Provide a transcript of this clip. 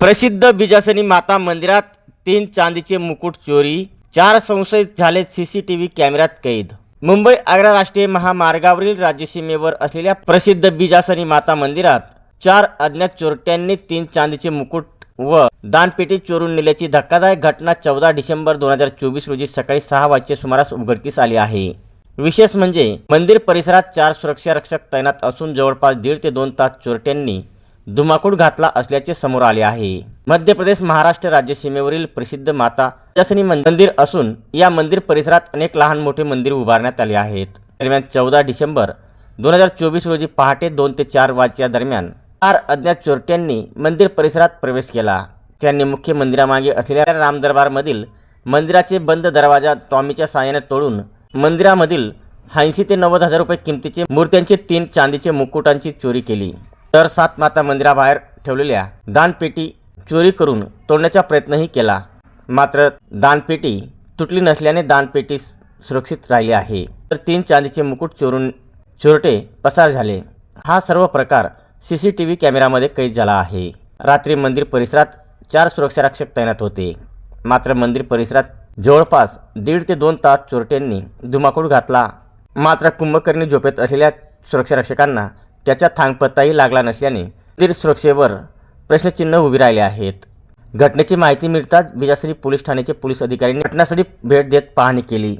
प्रसिद्ध बिजासनी माता मंदिरात तीन चांदीचे मुकुट चोरी चार संशयित झाले सीसीटीव्ही कॅमेऱ्यात कैद. मुंबई आग्रा राष्ट्रीय महामार्गावरील राज्यसीमेवर असलेल्या प्रसिद्ध बिजासनी माता मंदिरात चार अज्ञात चोरट्यांनी तीन चांदीचे मुकुट व दानपेटी चोरून नेल्याची धक्कादायक घटना चौदा डिसेंबर दोन हजार चोवीस रोजी सकाळी सहा वाजच्या सुमारास उघडकीस आली आहे. विशेष म्हणजे मंदिर परिसरात चार सुरक्षा रक्षक तैनात असून जवळपास दीड ते दोन तास चोरट्यांनी धुमाकूळ घातला असल्याचे समोर आले आहे. मध्य प्रदेश महाराष्ट्र राज्य सीमेवरील प्रसिद्ध माता जसनी मंदिर असून या मंदिर परिसरात अनेक लहान मोठे मंदिर उभारण्यात आले आहेत. दरम्यान चौदा डिसेंबर दोन हजार चोवीस रोजी पहाटे दोन ते चार वाजच्या दरम्यान चार अज्ञात चोरट्यांनी मंदिर परिसरात प्रवेश केला. त्यांनी मुख्य मंदिरामागे असलेल्या रामदरबारमधील मंदिराचे बंद दरवाजा टॉमीच्या साहाय्याने तोडून मंदिरामधील ऐंशी ते नव्वद हजार रुपये किमतीचे मूर्त्यांचे तीन चांदीचे मुकुटांची चोरी केली. तर सात माता मंदिराबाहेर ठेवलेल्या दानपेटी चोरी करून तोडण्याचा प्रयत्नही केला. मात्र दानपेटी तुटली नसल्याने दानपेटी सुरक्षित राहिली आहे. तर तीन चांदीचे मुकुट चोरून चोरटे पसार झाले. हा सर्व प्रकार सी सी टी व्ही कॅमेरामध्ये कैद झाला आहे. रात्री मंदिर परिसरात चार सुरक्षारक्षक तैनात होते. मात्र मंदिर परिसरात जवळपास दीड ते दोन तास चोरट्यांनी धुमाकूळ घातला. मात्र कुंभकर्णी झोपेत असलेल्या सुरक्षारक्षकांना त्याचा थांगपत्ताही लागला नसल्याने मंदिर सुरक्षेवर प्रश्नचिन्ह उभी राहिले आहेत. घटनेची माहिती मिळताच बिजासरी पोलीस ठाण्याचे पोलीस अधिकाऱ्यांनी घटनास्थळी भेट देत पाहणी केली.